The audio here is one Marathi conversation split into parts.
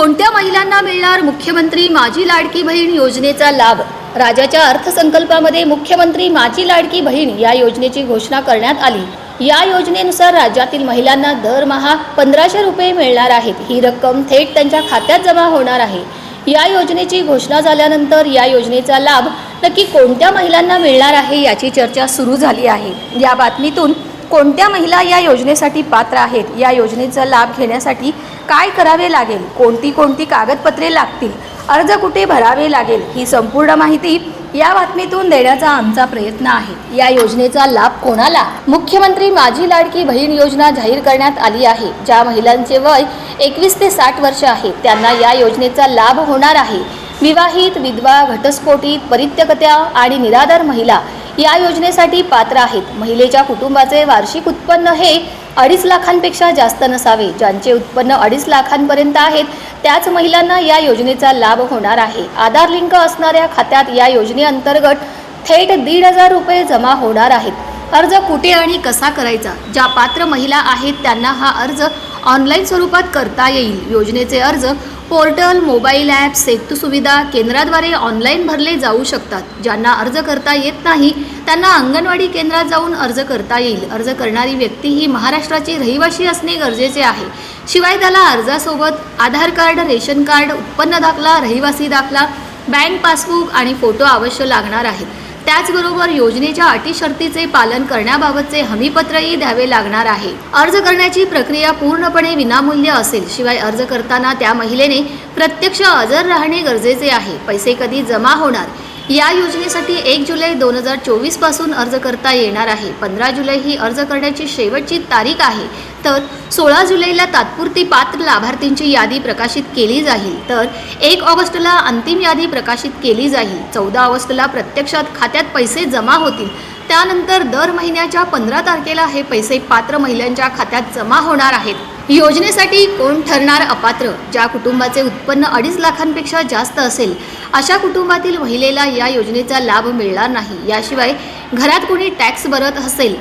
कोणत्या महिलांना मिळणार मुख्यमंत्री माझी लाडकी बहीण योजनेचा लाभ? राज्याच्या अर्थसंकल्पामध्ये मुख्यमंत्री माझी लाडकी बहीण या योजनेची घोषणा करण्यात आली. या योजनेनुसार राज्यातील महिलांना दरमहा पंधराशे रुपये मिळणार आहेत. ही रक्कम थेट त्यांच्या खात्यात जमा होणार आहे. या योजनेची घोषणा झाल्यानंतर या योजनेचा लाभ नक्की कोणत्या महिलांना मिळणार आहे याची चर्चा सुरू झाली आहे. या बातमीतून कोणत्या महिला या योजनेसाठी पात्र आहेत? या योजनेचा लाभ घेण्यासाठी काय करावे लागेल? कोणती कोणती कागदपत्रे लागतील? अर्ज कुठे भरावे लागेल? ही संपूर्ण माहिती या बातमीतून देण्याचा आमचा प्रयत्न आहे. या योजनेचा लाभ कोणाला? मुख्यमंत्री माझी लाडकी बहीण योजना जाहीर करण्यात आली आहे. ज्या महिलांचे वय एकवीस ते साठ वर्ष आहे त्यांना या योजनेचा लाभ होणार आहे. विवाहित विधवा घटस्फोटित परित्यकत्या आणि निराधार महिला या योजनेसाठी पात्र आहेत. महिलेच्या कुटुंबाचे वार्षिक उत्पन्न हे अडीच लाखांपेक्षा जास्त नसावे. ज्यांचे उत्पन्न अडीच लाखांपर्यंत आहेत त्याच महिलांना या योजनेचा लाभ होणार आहे. आधार लिंक असणाऱ्या खात्यात या योजनेअंतर्गत थेट दीड हजार रुपये जमा होणार आहेत. अर्ज कुठे आणि कसा करायचा? ज्या पात्र महिला आहेत त्यांना हा अर्ज ऑनलाईन स्वरूपात करता येईल. योजनेचे अर्ज पोर्टल मोबाईल ॲप सेतू सुविधा केंद्राद्वारे ऑनलाईन भरले जाऊ शकतात. ज्यांना अर्ज करता येत नाही त्यांना अंगणवाडी केंद्रात जाऊन अर्ज करता येईल. अर्ज करणारी व्यक्ती ही महाराष्ट्राची रहिवाशी असणे गरजेचे आहे. शिवाय त्याला अर्जासोबत आधार कार्ड रेशन कार्ड उत्पन्न दाखला रहिवासी दाखला बँक पासबुक आणि फोटो अवश्य लागणार आहेत. त्याचबरोबर योजनेच्या अटी शर्तीचे पालन करण्याबाबतचे हमीपत्रही द्यावे लागणार आहे. अर्ज करण्याची प्रक्रिया पूर्णपणे विनामूल्य असेल शिवाय अर्ज करताना त्या महिलेने प्रत्यक्ष हजर राहणे गरजेचे आहे. पैसे कधी जमा होणार या योजनेसाठी एक जुलै दोन हजार चोवीसपासून अर्ज करता येणार आहे. पंधरा जुलै ही अर्ज करण्याची शेवटची तारीख आहे. तर सोळा जुलैला तात्पुरती पात्र लाभार्थींची यादी प्रकाशित केली जाईल. तर एक ऑगस्टला अंतिम यादी प्रकाशित केली जाईल. चौदा ऑगस्टला प्रत्यक्षात खात्यात पैसे जमा होतील. त्यानंतर दर महिन्याच्या पंधरा तारखेला हे पैसे पात्र महिलांच्या खात्यात जमा होणार आहेत. योजनेसाठी कोण ठरणार अपात्र? ज्या कुटुंबाचे उत्पन्न अडीच लाखांपेक्षा जास्त असेल अशा कुटुंबातील महिलेला या योजनेचा लाभ मिळणार नाही. याशिवाय घरात कुणी टॅक्स भरत असेल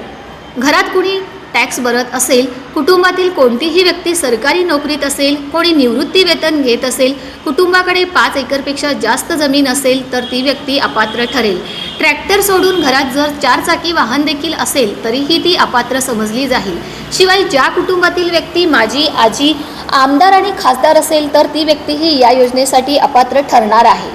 घरात कुणी टॅक्स भरत असेल कुटुंबातील कोणतीही व्यक्ती सरकारी नोकरीत असेल कोणी निवृत्ती वेतन घेत असेल कुटुंबाकडे पाच एकरपेक्षा जास्त जमीन असेल तर ती व्यक्ती अपात्र ठरेल. ट्रॅक्टर सोडून घरात जर चार चाकी वाहन देखील असेल तरीही ती अपात्र समजली जाईल. शिवाय ज्या कुटुंबातील व्यक्ती माझी आजी आमदार आणि खासदार असेल तर ती व्यक्तीही या योजनेसाठी अपात्र ठरणार आहे.